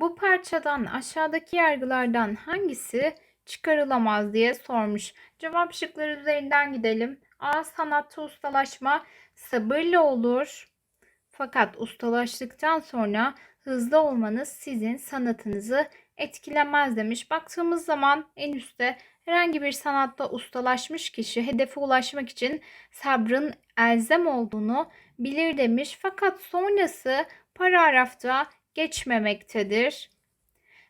Bu parçadan aşağıdaki yargılardan hangisi çıkarılamaz diye sormuş. Cevap şıkları üzerinden gidelim. A. Sanatta ustalaşma sabırla olur. Fakat ustalaştıktan sonra hızlı olmanız sizin sanatınızı etkilemez demiş. Baktığımız zaman en üstte herhangi bir sanatta ustalaşmış kişi hedefe ulaşmak için sabrın elzem olduğunu bilir demiş. Fakat sonrası paragrafta geçmemektedir.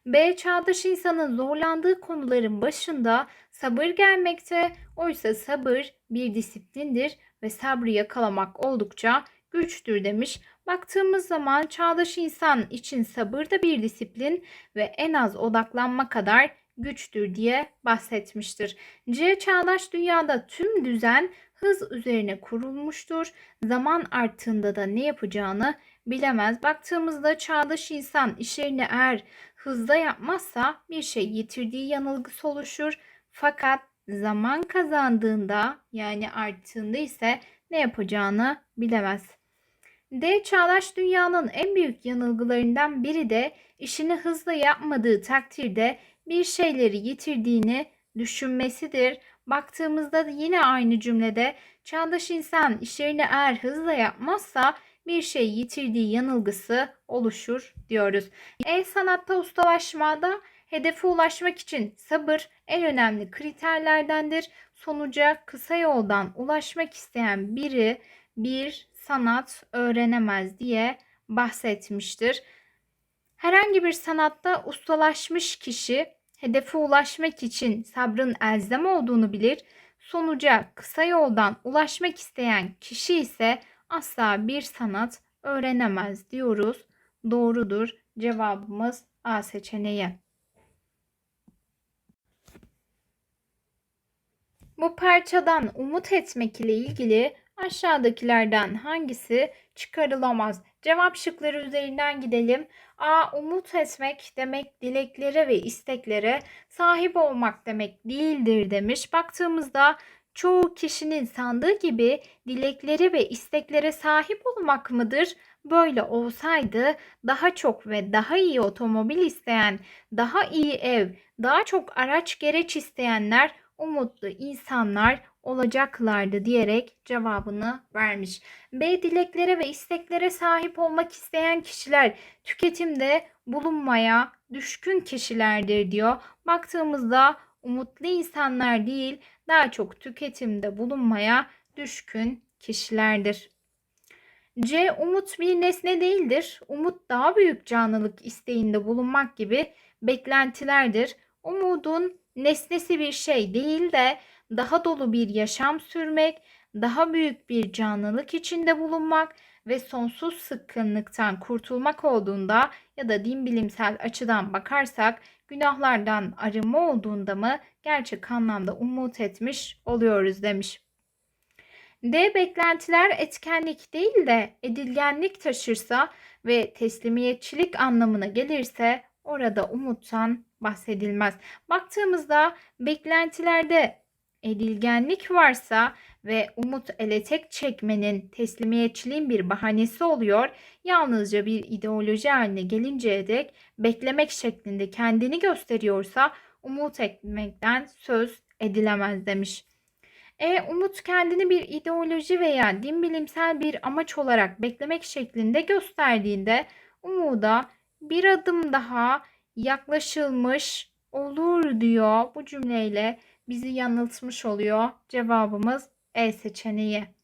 B. Çağdaş insanın zorlandığı konuların başında sabır gelmekte. Oysa sabır bir disiplindir ve sabrı yakalamak oldukça güçtür demiş. Baktığımız zaman çağdaş insan için sabır da bir disiplin ve en az odaklanma kadar güçtür diye bahsetmiştir. C. Çağdaş dünyada tüm düzen hız üzerine kurulmuştur. Zaman arttığında da ne yapacağını bilemez. Baktığımızda çağdaş insan işlerini eğer hızda yapmazsa bir şey yitirdiği yanılgısı oluşur. Fakat zaman kazandığında yani arttığında ise ne yapacağını bilemez. D. Çağdaş dünyanın en büyük yanılgılarından biri de işini hızla yapmadığı takdirde bir şeyleri yitirdiğini düşünmesidir. Baktığımızda da yine aynı cümlede çağdaş insan işlerini eğer hızla yapmazsa bir şey yitirdiği yanılgısı oluşur diyoruz. E sanatta ustalaşmada hedefe ulaşmak için sabır en önemli kriterlerdendir. Sonuca kısa yoldan ulaşmak isteyen biri bir sanat öğrenemez diye bahsetmiştir. Herhangi bir sanatta ustalaşmış kişi hedefe ulaşmak için sabrın elzem olduğunu bilir. Sonuca kısa yoldan ulaşmak isteyen kişi ise asla bir sanat öğrenemez diyoruz. Doğrudur. Cevabımız A seçeneği. Bu parçadan umut etmek ile ilgili aşağıdakilerden hangisi çıkarılamaz? Cevap şıkları üzerinden gidelim. A. Umut etmek demek dileklere ve isteklere sahip olmak demek değildir demiş. Baktığımızda çoğu kişinin sandığı gibi dilekleri ve isteklere sahip olmak mıdır? Böyle olsaydı daha çok ve daha iyi otomobil isteyen, daha iyi ev, daha çok araç gereç isteyenler umutlu insanlar olacaklardı diyerek cevabını vermiş. B dileklere ve isteklere sahip olmak isteyen kişiler tüketimde bulunmaya düşkün kişilerdir diyor. Baktığımızda umutlu insanlar değil, daha çok tüketimde bulunmaya düşkün kişilerdir. C. Umut bir nesne değildir. Umut daha büyük canlılık isteğinde bulunmak gibi beklentilerdir. Umudun nesnesi bir şey değil de daha dolu bir yaşam sürmek, daha büyük bir canlılık içinde bulunmak ve sonsuz sıkkınlıktan kurtulmak olduğunda ya da din bilimsel açıdan bakarsak günahlardan arınma olduğunda mı gerçek anlamda umut etmiş oluyoruz demiş. D beklentiler etkenlik değil de edilgenlik taşırsa ve teslimiyetçilik anlamına gelirse orada umuttan bahsedilmez. Baktığımızda beklentilerde edilgenlik varsa ve umut ele tek çekmenin teslimiyetçiliğin bir bahanesi oluyor. Yalnızca bir ideoloji haline gelinceye dek beklemek şeklinde kendini gösteriyorsa umut etmekten söz edilemez demiş. E, umut kendini bir ideoloji veya din bilimsel bir amaç olarak beklemek şeklinde gösterdiğinde umuda bir adım daha yaklaşılmış olur diyor bu cümleyle bizi yanıltmış oluyor. Cevabımız E seçeneği.